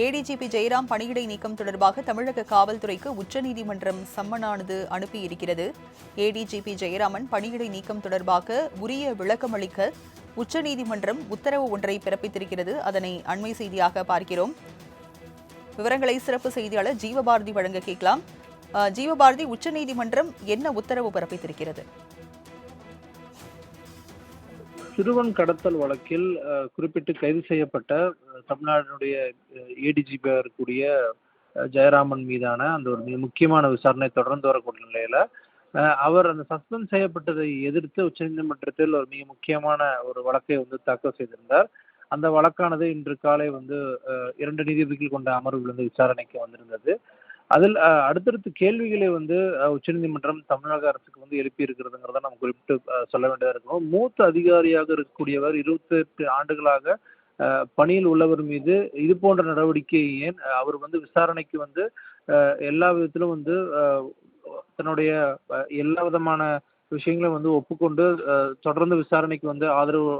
ADGP Jayaram பணியிடை நீக்கம் தொடர்பாக தமிழக காவல்துறைக்கு உச்சநீதிமன்றம் சம்மனானது அனுப்பியிருக்கிறது. ஏடிஜிபி ஜெயராமன் பணியிடை நீக்கம் தொடர்பாக உரிய விளக்கமளிக்க உச்சநீதிமன்றம் உத்தரவு ஒன்றை பிறப்பித்திருக்கிறது. அதனை அண்மை செய்தியாக பார்க்கிறோம். விவரங்களை சிறப்பு செய்தியாளர் ஜீவபாரதி வழங்க கேட்கலாம். ஜீவபாரதி உச்சநீதிமன்றம் என்ன உத்தரவு பிறப்பித்திருக்கிறது? சிறுவன் கடத்தல் வழக்கில் குறிப்பிட்டு கைது செய்யப்பட்ட தமிழ்நாட்டினுடைய ஏடிஜிபியாக இருக்கக்கூடிய ஜெயராமன் மீதான அந்த ஒரு மிக முக்கியமான விசாரணை தொடர்ந்து வரக்கூடிய நிலையில அவர் அந்த சஸ்பெண்ட் செய்யப்பட்டதை எதிர்த்து உச்சநீதிமன்றத்தில் ஒரு மிக முக்கியமான ஒரு வழக்கை வந்து தாக்கல் செய்திருந்தார். அந்த வழக்கானது இன்று காலை வந்து இரண்டு நீதிபதிகள் கொண்ட அமர்வில் வந்து விசாரணைக்கு வந்திருந்தது. அதில் அடுத்தடுத்து கேள்விகளை வந்து உச்சநீதிமன்றம் தமிழக அரசுக்கு வந்து எழுப்பி இருக்கிறதுங்கிறத நம்ம குறிப்பிட்டு சொல்ல வேண்டியதாக இருக்கும். மூத்த அதிகாரியாக இருக்கக்கூடியவர் இருபத்தெட்டு ஆண்டுகளாக பணியில் உள்ளவர் மீது இது போன்ற நடவடிக்கை ஏன் அவர் வந்து விசாரணைக்கு வந்து எல்லா விதத்திலும் வந்து தன்னுடைய எல்லா விதமான விஷயங்களும் வந்து ஒப்புக்கொண்டு தொடர்ந்து விசாரணைக்கு வந்து ஆதரவு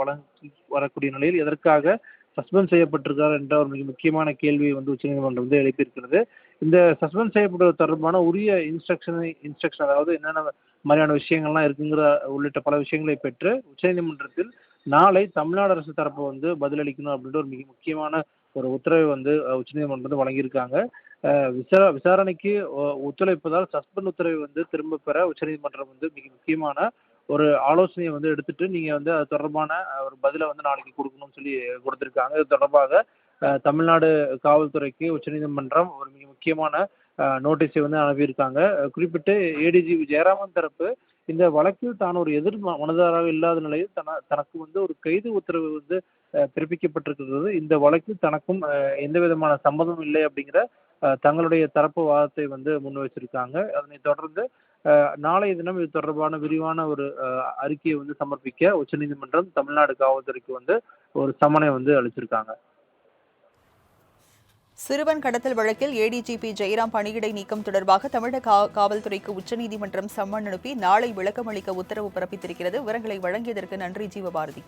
வழங்கி வரக்கூடிய நிலையில் எதற்காக சஸ்பெண்ட் செய்யப்பட்டிருக்கார் என்ற ஒரு மிக முக்கியமான கேள்வியை வந்து உச்சநீதிமன்றம் வந்து எழுப்பியிருக்கிறது. இந்த சஸ்பெண்ட் செய்யப்படுவது தொடர்பான உரிய இன்ஸ்ட்ரக்ஷனை இன்ஸ்ட்ரக்ஷன் அதாவது என்னென்ன மாதிரியான விஷயங்கள்லாம் இருக்குங்கிற உள்ளிட்ட பல விஷயங்களை பெற்று உச்சநீதிமன்றத்தில் நாளை தமிழ்நாடு அரசு தரப்பு வந்து பதிலளிக்கணும் அப்படின்ற ஒரு மிக முக்கியமான ஒரு உத்தரவை வந்து உச்சநீதிமன்றம் வந்து வழங்கியிருக்காங்க. விசா விசார விசாரணைக்கு ஒ- ஒத்துழைப்பதால் சஸ்பெண்ட் உத்தரவை வந்து திரும்ப பெற உச்சநீதிமன்றம் வந்து மிக முக்கியமான ஒரு ஆலோசனையை வந்து எடுத்துட்டு நீங்க வந்து அது தொடர்பான ஒரு பதிலை வந்து நாளைக்கு கொடுக்கணும்னு சொல்லி கொடுத்துருக்காங்க. இது தொடர்பாக தமிழ்நாடு காவல்துறைக்கு உச்சநீதிமன்றம் ஒரு மிக முக்கியமான நோட்டீஸை வந்து அனுப்பியிருக்காங்க. குறிப்பிட்டு ஏடிஜி ஜெயராமன் தரப்பு இந்த வழக்கில் தான் ஒரு எதிர் மனதாராக இல்லாத நிலையில் தன தனக்கு வந்து ஒரு கைது உத்தரவு வந்து பிறப்பிக்கப்பட்டிருக்கிறது. இந்த வழக்கில் தனக்கும் எந்த விதமான சம்மதம் இல்லை அப்படிங்கிற தங்களுடைய தரப்பு வாதத்தை வந்து முன் வச்சிருக்காங்க அதனை தொடர்ந்து நாளைய தினம் இது தொடர்பான விரிவான ஒரு அறிக்கையை வந்து சமர்ப்பிக்க உச்சநீதிமன்றம் தமிழ்நாடு காவல்துறைக்கு வந்து ஒரு சம்மனை வந்து அளிச்சிருக்காங்க. சிறுவன் கடத்தல் வழக்கில் ஏடிஜிபி ஜெயராம் பணியிடை நீக்கம் தொடர்பாக தமிழக காவல்துறைக்கு உச்சநீதிமன்றம் சம்மன் அனுப்பி நாளை விளக்கமளிக்க உத்தரவு பிறப்பித்திருக்கிறது. விவரங்களை வழங்கியதற்கு நன்றி ஜீவபாரதி.